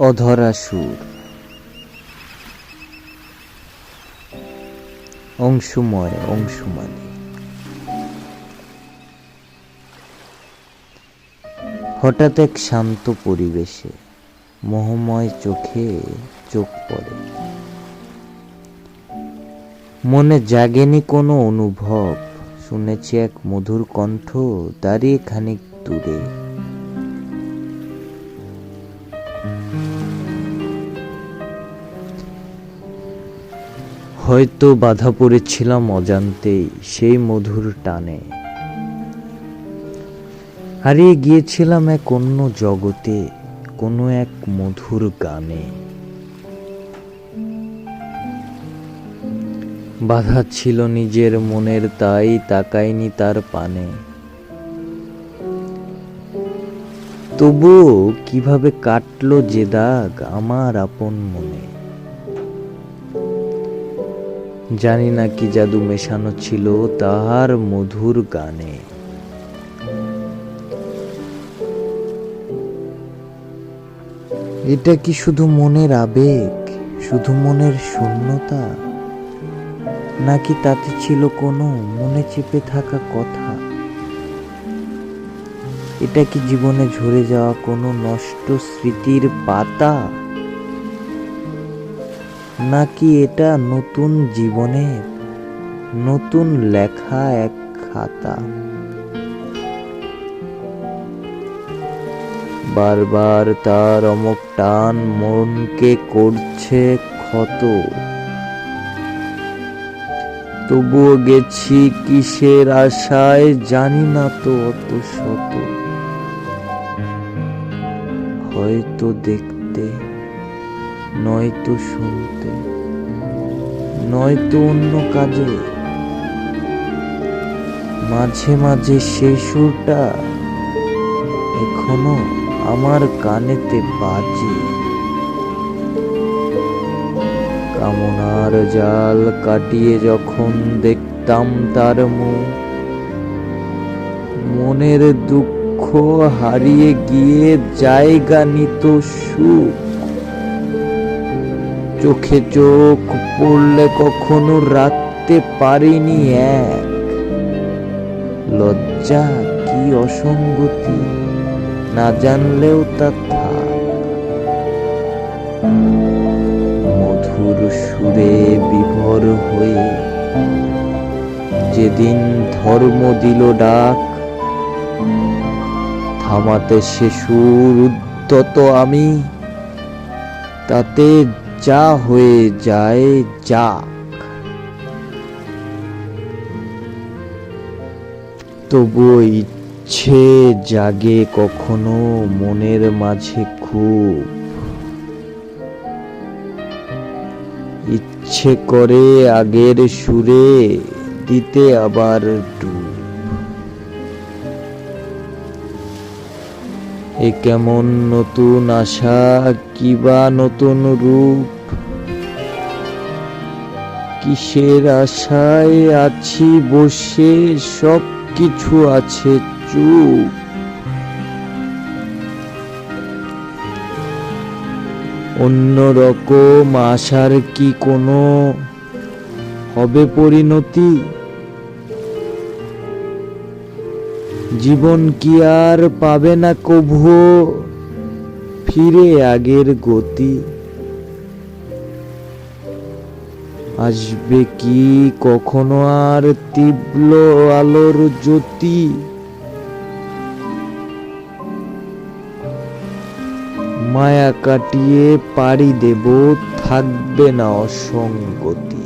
অধরা সুর। অংশুময়, অংশুমানী। হঠাৎ এক শান্ত পরিবেশে মোহময় চোখে চোখ পড়ে। মনে জাগেনি কোনো অনুভব, শুনেছি এক মধুর কণ্ঠ দাঁড়িয়ে খানিক দূরে। হয়তো বাধা পড়েছিলাম অজান্তেই সেই মধুর টানে। হারিয়ে গিয়েছিলাম এক অন্য জগতে, কোনো এক মধুর গানে। বাধা ছিল নিজের মনের, তাই তাকাইনি তার পানে। তবুও কীভাবে কাটলো যে দাগ আমার আপন মনে। জানি না কি জাদু মেশানো ছিল তাহার মধুর গানে। এটা কি শুধু মনের আবেগ, শুধু মনের শূন্যতা? নাকি তাতে ছিল কোনো মনে চেপে থাকা কথা? এটা কি জীবনে ঝরে যাওয়া কোনো নষ্ট স্মৃতির পাতা? নাকি এটা নতুন জীবনের, নতুন লেখা এক খাতা? বারবার তার অমক টান মনকে করছে ক্ষত। তবুও গেছি কিসের আশায় জানি না তো অত শত। হয়তো দেখতে নয়তো শুনতে, নয়তো অন্য কাজে। মাঝে মাঝে সেই সুরটা এখনও আমার কানেতে বাজে। কামনার জাল কাটিয়ে যখন দেখতাম তার মুখ, মনের দুঃখ হারিয়ে গিয়ে জায়গা নিত সুখ। চোখে চোখ পড়লে কখনো রাখতে পারিনি এক। লজ্জা কি অসঙ্গতি, না জানলেও তা মধুর সুরে বিভোর হয়ে যেদিন ধর্ম দিল ডাক, থামাতে সুর উদ্যত আমি, তাতে যা হয়ে যায় যাক। তবুও ইচ্ছে জাগে কখনো মনের মাঝে খুব। ইচ্ছে করে আগের সুরে দিতে আবার ডুব। এ কেমন নতুন আশা কিবা নতুন রূপ? কিসের আশায় আছি বসে সব কিছু আছে চুপ। অন্য রকম আশার কি কোনো? হবে পরিণতি? জীবন কি আর পাবে না কভুও? ফিরে আগের গতি। আসবে কি কখনো আর তীব্র আলোর জ্যোতি? মায়া কাটিয়ে পাড়ি দেব, থাকবে না অসঙ্গতি।